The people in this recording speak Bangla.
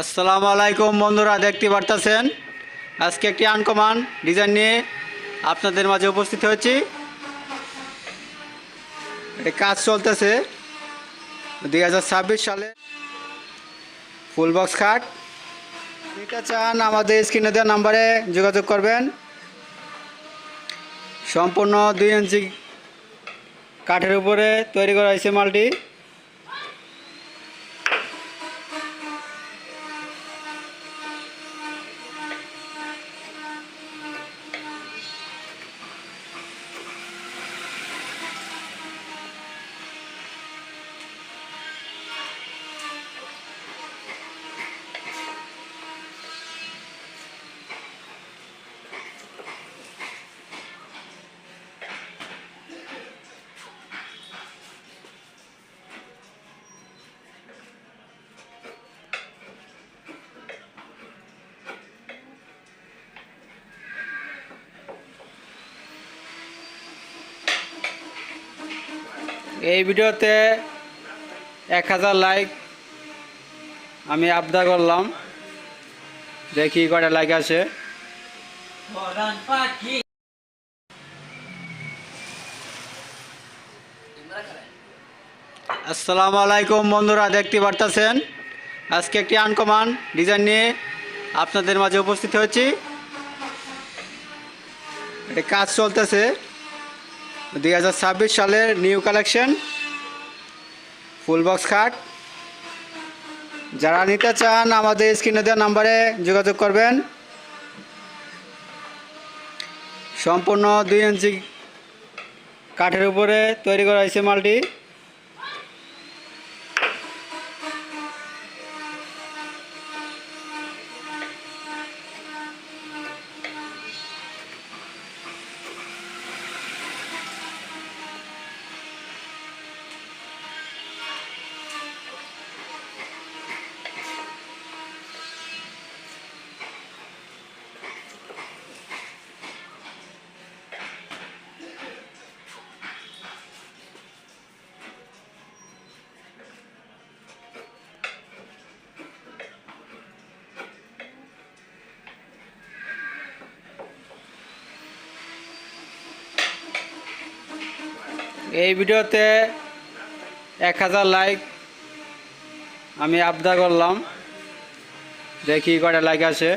আসসালামু আলাইকুম, বন্ধুরা, দেখতে পারতেছেন? আজকে একটি আনকমান ডিজাইন নিয়ে আপনাদের মাঝে উপস্থিত হয়েছি। কাজ চলতেছে। দুই হাজার ছাব্বিশ সালে ফুল বক্স খাট। এটা চান আমাদের স্ক্রিনে দেওয়া নাম্বারে যোগাযোগ করবেন। সম্পূর্ণ দুই ইঞ্চি কাঠের উপরে তৈরি করা হয়েছে মালটি। এই ভিডিওতে এক হাজার লাইক আমি আবদা করলাম। দেখি কটা লাইক আছে আসসালামু আলাইকুম বন্ধুরা, দেখতে পারতেছেন? আজকে একটি আনকমান ডিজাইন নিয়ে আপনাদের মাঝে উপস্থিত হয়েছি। এটি কাজ চলতেছে। দুই হাজার ছাব্বিশ সালের নিউ কালেকশন, ফুল বক্স খাট। যারা নিতে চান আমাদের স্ক্রিনে দেওয়া নাম্বারে যোগাযোগ করবেন। সম্পূর্ণ দুই ইঞ্চি কাঠের উপরে তৈরি করা হয়েছে মালটি। এই ভিডিওতে এক হাজার লাইক আমি আবদা করলাম দেখি কটা লাইক আছে.